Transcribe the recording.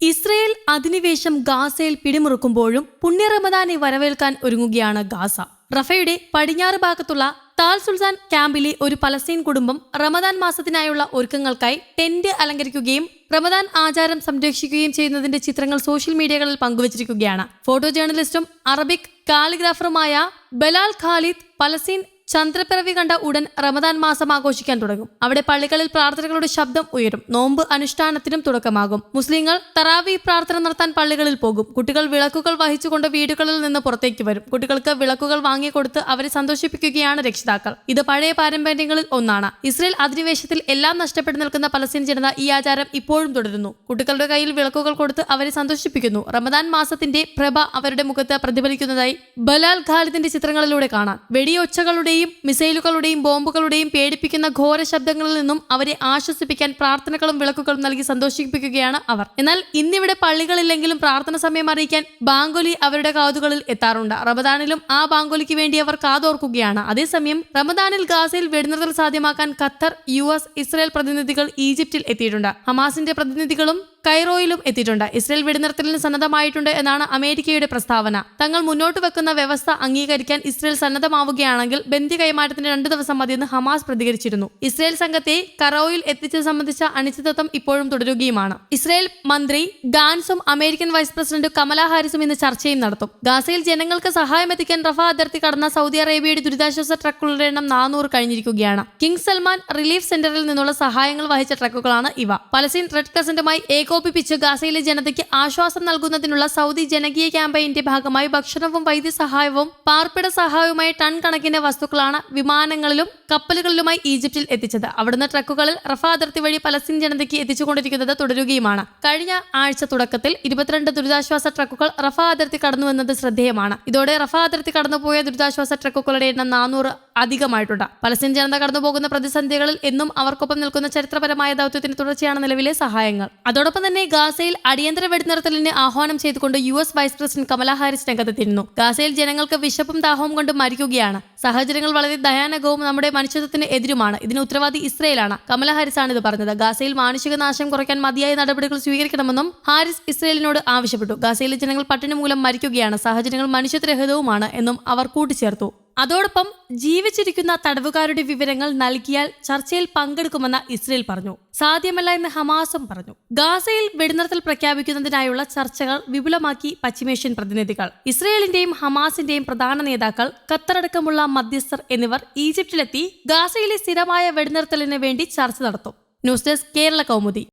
Israel അധിനിവേശം ഗാസയിൽ പിടിമുറുക്കുമ്പോഴും പുണ്യ റമദാനെ വരവേൽക്കാൻ ഒരുങ്ങുകയാണ് ഗാസ. റഫയുടെ പടിഞ്ഞാറ് ഭാഗത്തുള്ള താൽ സുൽസാൻ ക്യാമ്പിലെ ഒരു പലസ്തീൻ കുടുംബം റമദാൻ മാസത്തിനായുള്ള ഒരുക്കങ്ങൾക്കായി ടെന്റ് അലങ്കരിക്കുകയും റമദാൻ ആചാരം സംരക്ഷിക്കുകയും ചെയ്യുന്നതിന്റെ ചിത്രങ്ങൾ സോഷ്യൽ മീഡിയകളിൽ പങ്കുവച്ചിരിക്കുകയാണ്. ഫോട്ടോ ജേർണലിസ്റ്റും അറബിക് കാലിഗ്രാഫറുമായ ബലാൽ ഖാലിദ് പലസ്തീൻ ചന്ദ്രപ്പിറവി കണ്ട ഉടൻ റമദാൻ മാസം ആഘോഷിക്കാൻ തുടങ്ങും. അവിടെ പള്ളികളിൽ പ്രാർത്ഥനകളുടെ ശബ്ദം ഉയരും. നോമ്പ് അനുഷ്ഠാനത്തിനും തുടക്കമാകും. മുസ്ലിങ്ങൾ തറാവി പ്രാർത്ഥന നടത്താൻ പള്ളികളിൽ പോകും. കുട്ടികൾ വിളക്കുകൾ വഹിച്ചുകൊണ്ട് വീടുകളിൽ നിന്ന് പുറത്തേക്ക് വരും. കുട്ടികൾക്ക് വിളക്കുകൾ വാങ്ങിക്കൊടുത്ത് അവരെ സന്തോഷിപ്പിക്കുകയാണ് രക്ഷിതാക്കൾ. ഇത് പഴയ പാരമ്പര്യങ്ങളിൽ ഒന്നാണ്. ഇസ്രയേൽ അധിനിവേശത്തിൽ എല്ലാം നഷ്ടപ്പെട്ടു നിൽക്കുന്ന പലസ്തീൻ ജനത ഈ ആചാരം ഇപ്പോഴും തുടരുന്നു. കുട്ടികളുടെ കയ്യിൽ വിളക്കുകൾ കൊടുത്ത് അവരെ സന്തോഷിപ്പിക്കുന്നു. റമദാൻ മാസത്തിന്റെ പ്രഭ അവരുടെ മുഖത്ത് പ്രതിഫലിക്കുന്നതായി ബലാൽ ഖാലിദിന്റെ ചിത്രങ്ങളിലൂടെ കാണാം. വെടിയൊച്ചകളുടെയും മിസൈലുകളുടെയും ബോംബുകളുടെയും പേടിപ്പിക്കുന്ന ഘോര ശബ്ദങ്ങളിൽ നിന്നും അവരെ ആശ്വസിപ്പിക്കാൻ പ്രാർത്ഥനകളും വിളക്കുകളും നൽകി സന്തോഷിപ്പിക്കുകയാണ് അവർ. എന്നാൽ ഇന്നിവിടെ പള്ളികളില്ലെങ്കിലും പ്രാർത്ഥന സമയം അറിയിക്കാൻ ബാങ്കുലി അവരുടെ കാതുകളിൽ എത്താറുണ്ട്. റമദാനിലും ആ ബാങ്കുലിക്ക് വേണ്ടി അവർ കാതോർക്കുകയാണ്. അതേസമയം റമദാനിൽ ഗാസയിൽ വെടിനിർത്തൽ സാധ്യമാക്കാൻ ഖത്തർ യു ഇസ്രായേൽ പ്രതിനിധികൾ ഈജിപ്തിൽ എത്തിയിട്ടുണ്ട്. ഹമാസിന്റെ പ്രതിനിധികളും കൈറോയിലും എത്തിയിട്ടുണ്ട്. ഇസ്രയേൽ വെടിനിർത്തലിന് സന്നദ്ധമായിട്ടുണ്ട് എന്നാണ് അമേരിക്കയുടെ പ്രസ്താവന. തങ്ങൾ മുന്നോട്ട് വെക്കുന്ന വ്യവസ്ഥ അംഗീകരിക്കാൻ ഇസ്രയേൽ സന്നദ്ധമാവുകയാണെങ്കിൽ ബന്ദി കൈമാറ്റത്തിന് രണ്ടു ദിവസം മതിയെന്ന് ഹമാസ് പ്രതികരിച്ചിരുന്നു. ഇസ്രയേൽ സംഘത്തെ കറോയിൽ എത്തിച്ചത് സംബന്ധിച്ച അനിശ്ചിതത്വം ഇപ്പോഴും തുടരുകയുമാണ്. ഇസ്രയേൽ മന്ത്രി ഗാൻസും അമേരിക്കൻ വൈസ് പ്രസിഡന്റ് കമല ഹാരിസും ഇന്ന് ചർച്ചയും നടത്തും. ഗാസയിൽ ജനങ്ങൾക്ക് സഹായം എത്തിക്കാൻ റഫ അതിർത്തി കടന്ന സൗദി അറേബ്യയുടെ ദുരിതാശ്വാസ ട്രക്കുകളുടെ എണ്ണം നാനൂറ് കഴിഞ്ഞിരിക്കുകയാണ്. കിങ് സൽമാൻ റിലീഫ് സെന്ററിൽ നിന്നുള്ള സഹായങ്ങൾ വഹിച്ച ട്രക്കുകളാണ് ഇവ. പലസ്തീൻ റെഡ് ക്രസന്റുമായി ഏകോപിപ്പിച്ച് ഗാസയിലെ ജനതയ്ക്ക് ആശ്വാസം നൽകുന്നതിനുള്ള സൗദി ജനകീയ ക്യാമ്പയിന്റെ ഭാഗമായി ഭക്ഷണവും വൈദ്യസഹായവും പാർപ്പിട സഹായവുമായി ടൺ കണക്കിന് വസ്തുക്കളാണ് വിമാനങ്ങളിലും കപ്പലുകളിലുമായി ഈജിപ്തിൽ എത്തിച്ചത്. അവിടുന്ന് ട്രക്കുകളിൽ റഫ അതിർത്തി വഴി പലസ്തീൻ ജനതയ്ക്ക് എത്തിച്ചുകൊണ്ടിരിക്കുന്നത് തുടരുകയുമാണ്. കഴിഞ്ഞ ആഴ്ച തുടക്കത്തിൽ ഇരുപത്തിരണ്ട് ദുരിതാശ്വാസ ട്രക്കുകൾ റഫ അതിർത്തി കടന്നുവെന്നത് ശ്രദ്ധേയമാണ്. ഇതോടെ റഫ അതിർത്തി കടന്നുപോയ ദുരിതാശ്വാസ ട്രക്കുകളുടെ എണ്ണം നാനൂറ് അധികമായിട്ടുണ്ട്. പലസ്തീൻ ജനത കടന്നുപോകുന്ന പ്രതിസന്ധികളിൽ എന്നും അവർക്കൊപ്പം നിൽക്കുന്ന ചരിത്രപരമായ ദൗത്യത്തിന് തുടർച്ചയാണ് നിലവിലെ സഹായങ്ങൾ. അതോടൊപ്പം തന്നെ ഗാസയിൽ അടിയന്തര വെടിനിർത്തലിന് ആഹ്വാനം ചെയ്തുകൊണ്ട് U S vice president Kamala Harris രംഗത്തെത്തിയിരുന്നു. ഗാസയിൽ ജനങ്ങൾക്ക് വിശപ്പും ദാഹവും കൊണ്ട് മരിക്കുകയാണ്. സാഹചര്യങ്ങൾ വളരെ ദയാനകവും നമ്മുടെ മനുഷ്യത്വത്തിന് എതിരുമാണ്. ഇതിന് ഉത്തരവാദി ഇസ്രയേലാണ്. കമല ഹാരിസ് ആണ് ഇത് പറഞ്ഞത്. ഗാസയിൽ മാനുഷിക നാശം കുറയ്ക്കാൻ മതിയായ നടപടികൾ സ്വീകരിക്കണമെന്നും ഹാരിസ് ഇസ്രയേലിനോട് ആവശ്യപ്പെട്ടു. ഗാസയിലെ ജനങ്ങൾ പട്ടിണി മൂലം മരിക്കുകയാണ്. സാഹചര്യങ്ങൾ മനുഷ്യത്വരഹിതവുമാണ് എന്നും അവർ കൂട്ടിച്ചേർത്തു. അതോടൊപ്പം ജീവിച്ചിരിക്കുന്ന തടവുകാരുടെ വിവരങ്ങൾ നൽകിയാൽ ചർച്ചയിൽ പങ്കെടുക്കുമെന്ന് ഇസ്രയേൽ പറഞ്ഞു. സാധ്യമല്ല എന്ന് ഹമാസും പറഞ്ഞു. ഗാസയിൽ വെടിനിർത്തൽ പ്രഖ്യാപിക്കുന്നതിനായുള്ള ചർച്ചകൾ വിപുലമാക്കി പശ്ചിമേഷ്യൻ പ്രതിനിധികൾ. ഇസ്രയേലിന്റെയും ഹമാസിന്റെയും പ്രധാന നേതാക്കൾ ഖത്തറടക്കമുള്ള മധ്യസ്ഥർ എന്നിവർ ഈജിപ്തിലെത്തി ഗാസയിലെ സ്ഥിരമായ വെടിനിർത്തലിന് വേണ്ടി ചർച്ച നടത്തും. News desk Kerala Kaumudi.